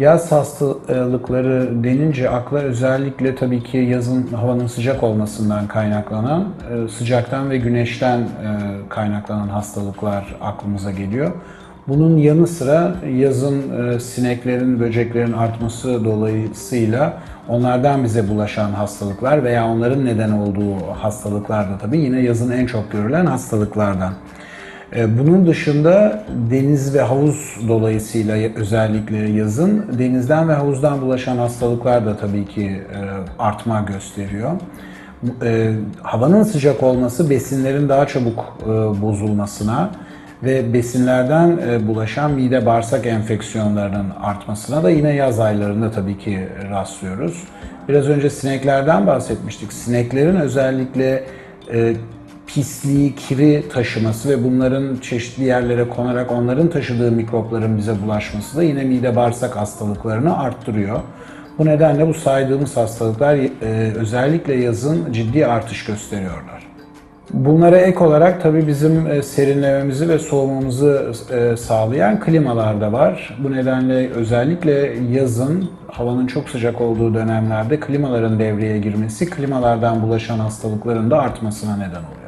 Yaz hastalıkları denince akla özellikle tabii ki yazın havanın sıcak olmasından kaynaklanan, e, sıcaktan ve güneşten e, kaynaklanan hastalıklar aklımıza geliyor. Bunun yanı sıra yazın e, sineklerin, böceklerin artması dolayısıyla onlardan bize bulaşan hastalıklar veya onların neden olduğu hastalıklar da tabii yine yazın en çok görülen hastalıklardan. E, Bunun dışında deniz ve havuz dolayısıyla özellikle yazın denizden ve havuzdan bulaşan hastalıklar da tabii ki e, artma gösteriyor. E, Havanın sıcak olması besinlerin daha çabuk bozulmasına ve besinlerden bulaşan mide bağırsak enfeksiyonlarının artmasına da yine yaz aylarında tabii ki rastlıyoruz. Biraz önce sineklerden bahsetmiştik. Sineklerin özellikle pisliği, kiri taşıması ve bunların çeşitli yerlere konarak onların taşıdığı mikropların bize bulaşması da yine mide bağırsak hastalıklarını arttırıyor. Bu nedenle bu saydığımız hastalıklar e, özellikle yazın ciddi artış gösteriyorlar. Bunlara ek olarak tabii bizim e, serinlememizi ve soğumamızı e, sağlayan klimalar da var. Bu nedenle özellikle yazın havanın çok sıcak olduğu dönemlerde klimaların devreye girmesi klimalardan bulaşan hastalıkların da artmasına neden oluyor.